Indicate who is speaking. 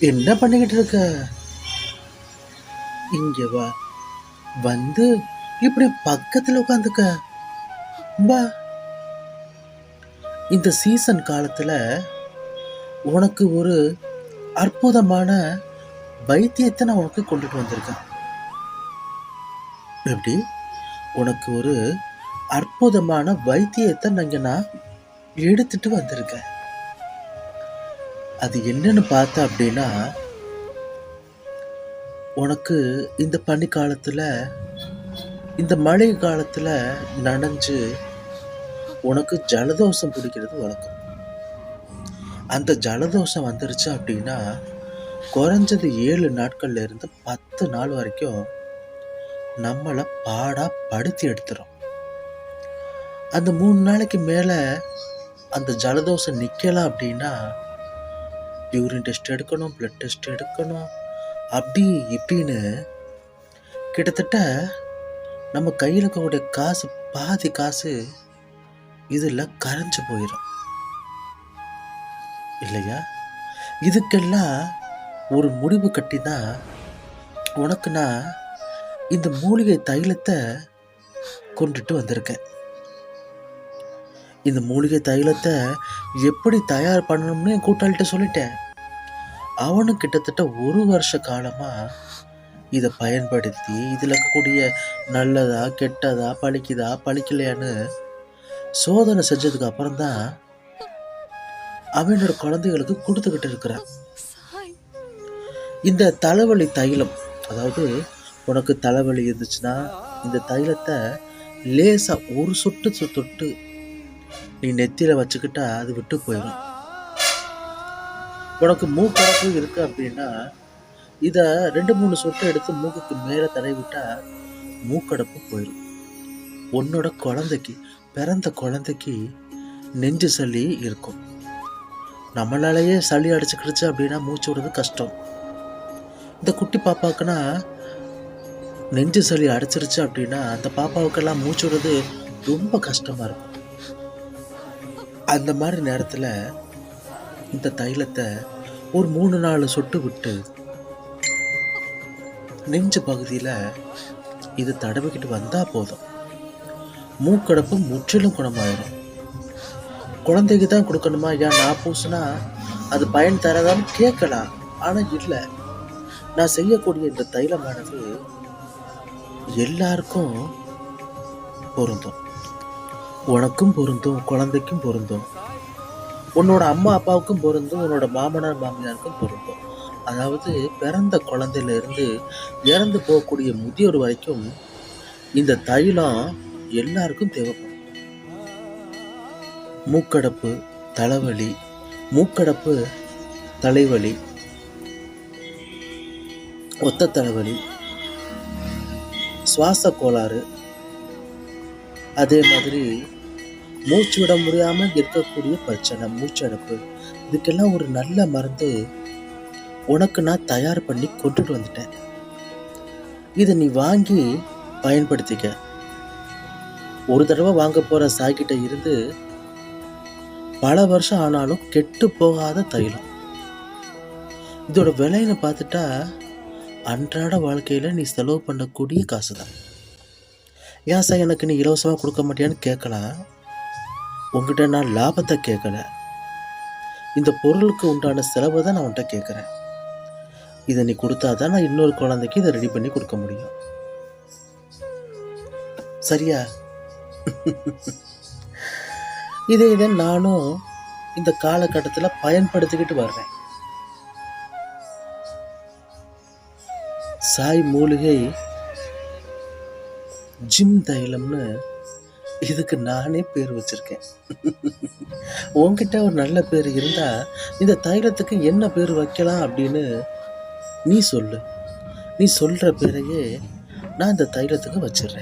Speaker 1: என்ன பண்ணிக்கிட்டு இருக்க? இங்க வா. வந்து இப்படி பக்கத்துல உட்காந்துக்க வா. இந்த சீசன் காலத்துல உனக்கு ஒரு அற்புதமான வைத்தியத்தை நான் உனக்கு கொண்டுட்டு வந்திருக்கேன். எப்படி? உனக்கு ஒரு அற்புதமான வைத்தியத்தை நாங்கள் நான் எடுத்துட்டு வந்திருக்கேன். அது என்னன்னு பார்த்தா அப்படின்னா உனக்கு இந்த பனி காலத்துல இந்த மழை காலத்துல நனைஞ்சு உனக்கு ஜலதோஷம் பிடிக்கிறது வழக்கம். அந்த ஜலதோஷம் வந்துருச்சு அப்படின்னா குறைஞ்சது ஏழு நாட்கள்ல இருந்து பத்து நாள் வரைக்கும் நம்மளை பாடா படுத்தி எடுத்துரும். அந்த மூணு நாளைக்கு மேல அந்த ஜலதோஷம் நிற்கலாம் அப்படின்னா யூரின் டெஸ்ட் எடுக்கணும் பிளட் டெஸ்ட் எடுக்கணும் அப்படி இப்படின்னு கிட்டத்தட்ட நம்ம கையில் இருக்கக்கூடிய காசு பாதி காசு இதில் கரைஞ்சு போயிடும் இல்லையா? இதுக்கெல்லாம் ஒரு முடிவு கட்டி தான் உனக்கு நான் இந்த மூலிகை தைலத்தை கொண்டுட்டு வந்திருக்கேன். இந்த மூலிகை தைலத்தை எப்படி தயார் பண்ணணும்னு என் கூட்டாளிட்ட சொல்லிட்டேன். அவனும் கிட்டத்தட்ட ஒரு வருஷ காலமா இதை பயன்படுத்தி இதில் இருக்கக்கூடிய நல்லதா கெட்டதா பழிக்குதா பழிக்கலையான்னு சோதனை செஞ்சதுக்கு அப்புறம் தான் அவனோட குழந்தைகளுக்கு கொடுத்துக்கிட்டு இருக்கிறான். இந்த தலைவலி தைலம் அதாவது உனக்கு தலைவலி இருந்துச்சுன்னா இந்த தைலத்தை லேசாக ஒரு சொட்டு சொ- தொட்டு நீ நெத்தியில் வச்சுக்கிட்டா அது விட்டு போயிடும் உனக்கு மூக்கடப்பு இருக்கு அப்படின்னா இதை ரெண்டு மூணு சொட்டு எடுத்து மூக்குக்கு மேலே தடவி மூக்கடப்பு போயிடும் உன்னோட குழந்தைக்கு பிறந்த குழந்தைக்கு நெஞ்சு சளி இருக்கும். நம்மளாலேயே சளி அடிச்சுக்கிடுச்சு அப்படின்னா மூச்சு விடுறது கஷ்டம். இந்த குட்டி பாப்பாக்குன்னா நெஞ்சு சளி அடைச்சிருச்சு அப்படின்னா அந்த பாப்பாவுக்கெல்லாம் மூச்சு விடுறது ரொம்ப கஷ்டமா இருக்கும். அந்த மாதிரி நேரத்தில் இந்த தைலத்தை ஒரு மூணு நாலு சொட்டு விட்டு நெஞ்சு பகுதியில் இது தடவிக்கிட்டு வந்தால் போதும். மூக்கடப்பு முற்றிலும் குணமாயிடும் குழந்தைக்கு தான் கொடுக்கணுமா? ஏன் நான் பூசுனா அது பயன் தரதான்னு கேட்கலாம். ஆனால் இல்லை. நான் செய்யக்கூடிய இந்த தைலமானது எல்லாருக்கும் பொருந்தும். உனக்கும் பொருந்தும் குழந்தைக்கும் பொருந்தும். உன்னோட அம்மா அப்பாவுக்கும் பொருந்தும் உன்னோட மாமனார் மாமியாருக்கும் பொருந்தும். அதாவது பிறந்த குழந்தையிலேருந்து இறந்து போகக்கூடிய முதியோர் வரைக்கும் இந்த தைலம் எல்லாருக்கும் தேவைப்படும். மூக்கடப்பு தலைவலி மூக்கடப்பு தலைவலி ஒத்த தலைவலி சுவாச கோளாறு அதே மாதிரி மூச்சு விட முடியாமல் இருக்கக்கூடிய பிரச்சனை மூச்சடைப்பு இதுக்கெல்லாம் ஒரு நல்ல மருந்து உனக்கு நான் தயார் பண்ணி கொண்டுட்டு வந்துட்டேன். இதை நீ வாங்கி பயன்படுத்திக்க. ஒரு தடவை வாங்க போற சாய்கிட்ட இருந்து பல வருஷம் ஆனாலும் கெட்டு போகாத தைலம். இதோட விலைன்னு பார்த்துட்டா அன்றாட வாழ்க்கையில் நீ செலவு பண்ணக்கூடிய காசு தான் ஏன் சார் எனக்கு நீ இலவசமாக கொடுக்க மாட்டியான்னு கேட்கலாம் உங்ககிட்ட நான் லாபத்தை கேட்கல இந்த பொருளுக்கு உண்டான செலவை தான் நான் உன்ட்ட கேட்குறேன் இதை நீ கொடுத்தா தான் நான் இன்னொரு குழந்தைக்கு இதை ரெடி பண்ணி கொடுக்க முடியும். சரியா? இதை இதை நானும் இந்த காலகட்டத்தில் பயன்படுத்திக்கிட்டு வர்றேன். சாய் மூலிகை ஜிம் தைலம்னு இதுக்கு நானே பேர் வச்சுருக்கேன். உன்கிட்ட ஒரு நல்ல பேர் இருந்தால் இந்த தைலத்துக்கு என்ன பேர் வைக்கலாம் அப்படின்னு நீ சொல்லு. நீ சொல்கிற பேரையே நான் இந்த தைலத்துக்கு வச்சிடுறேன்.